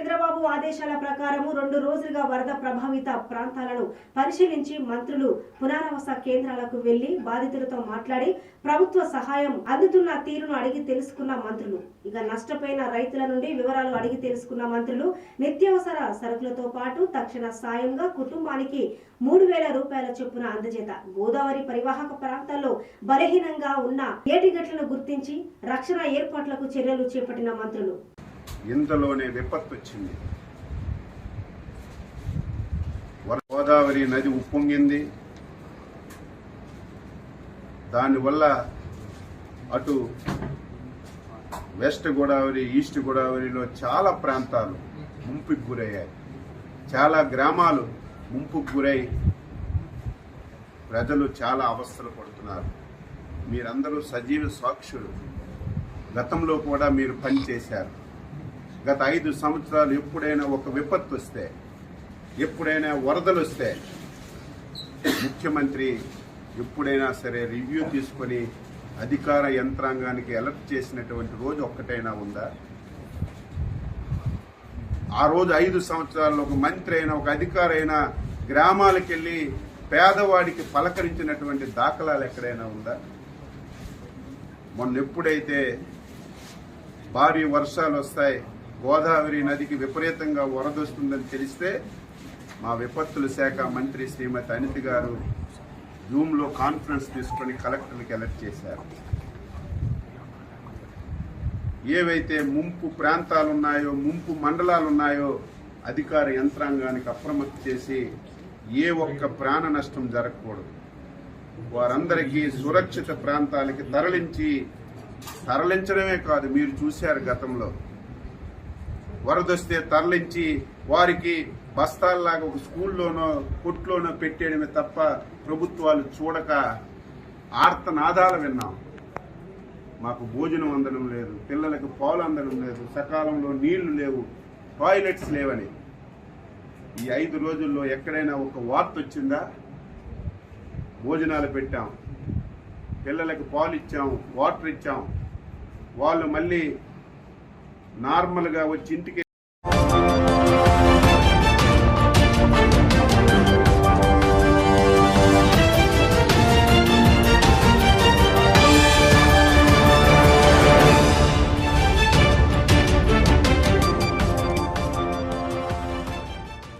చంద్రబాబు ఆదేశాల ప్రకారము రెండు రోజులుగా వరద ప్రభావిత ప్రాంతాలను పరిశీలించి మంత్రులు పునరావాస కేంద్రాలకు వెళ్ళి బాధితులతో మాట్లాడి ప్రభుత్వ సహాయం అందుతున్న తీరును అడిగి తెలుసుకున్న మంత్రులు. ఇక నష్టపోయిన రైతుల నుండి వివరాలు అడిగి తెలుసుకున్న మంత్రులు నిత్యావసర సరుకులతో పాటు తక్షణ సాయంగా కుటుంబానికి మూడు వేల రూపాయల చొప్పున అందజేత. గోదావరి పరివాహక ప్రాంతాల్లో బలహీనంగా ఉన్న ఏటిగట్లను గుర్తించి రక్షణ ఏర్పాట్లకు చర్యలు చేపట్టిన మంత్రులు. ఇంతలోనే విపత్తు వచ్చింది. గోదావరి నది ఉప్పొంగింది. దానివల్ల అటు వెస్ట్ గోదావరి ఈస్ట్ గోదావరిలో చాలా ప్రాంతాలు ముంపుకు గురయ్యాయి. చాలా గ్రామాలు ముంపుకు గురై ప్రజలు చాలా అవస్థలు పడుతున్నారు. మీరందరూ సజీవ సాక్షులు. గతంలో కూడా మీరు పనిచేశారు గత ఐదు సంవత్సరాలు ఎప్పుడైనా ఒక విపత్తు వస్తే ఎప్పుడైనా వరదలు వస్తే ముఖ్యమంత్రి ఎప్పుడైనా సరే రివ్యూ తీసుకొని అధికార యంత్రాంగానికి అలర్ట్ చేసినటువంటి రోజు ఒక్కటైనా ఉందా? ఆ రోజు ఐదు సంవత్సరాల్లో ఒక మంత్రి అయినా ఒక అధికారి అయినా గ్రామాలకు వెళ్ళి పేదవాడికి పలకరించినటువంటి దాఖలాలు ఎక్కడైనా ఉందా? మొన్న ఎప్పుడైతే భారీ వర్షాలు వస్తాయి గోదావరి నదికి విపరీతంగా వరదొస్తుందని తెలిస్తే మా విపత్తుల శాఖ మంత్రి శ్రీమతి అనిత గారు జూమ్లో కాన్ఫరెన్స్ తీసుకొని కలెక్టర్కి అలర్ట్ చేశారు. ఏవైతే ముంపు ప్రాంతాలు ఉన్నాయో ముంపు మండలాలు ఉన్నాయో అధికార యంత్రాంగానికి అప్రమత్త చేసి ఏ ఒక్క ప్రాణ నష్టం జరగకూడదు. వారందరికీ సురక్షిత ప్రాంతాలకి తరలించి తరలించడమే కాదు మీరు చూశారు గతంలో. వరదొస్తే తరలించి వారికి బస్తాల్లాగా ఒక స్కూల్లోనో కొట్లోనో పెట్టేయడమే తప్ప ప్రభుత్వాలు చూడక ఆర్తనాదాలు విన్నాం. మాకు భోజనం అందడం లేదు పిల్లలకు పాలు అందడం లేదు సకాలంలో నీళ్ళు లేవు టాయిలెట్స్ లేవని. ఈ ఐదు రోజుల్లో ఎక్కడైనా ఒక వార్త వచ్చిందా? భోజనాలు పెట్టాం పిల్లలకు పాలు ఇచ్చాం వాటర్ ఇచ్చాం. వాళ్ళు మళ్ళీ నార్మల్గా వచ్చి ఇంటికి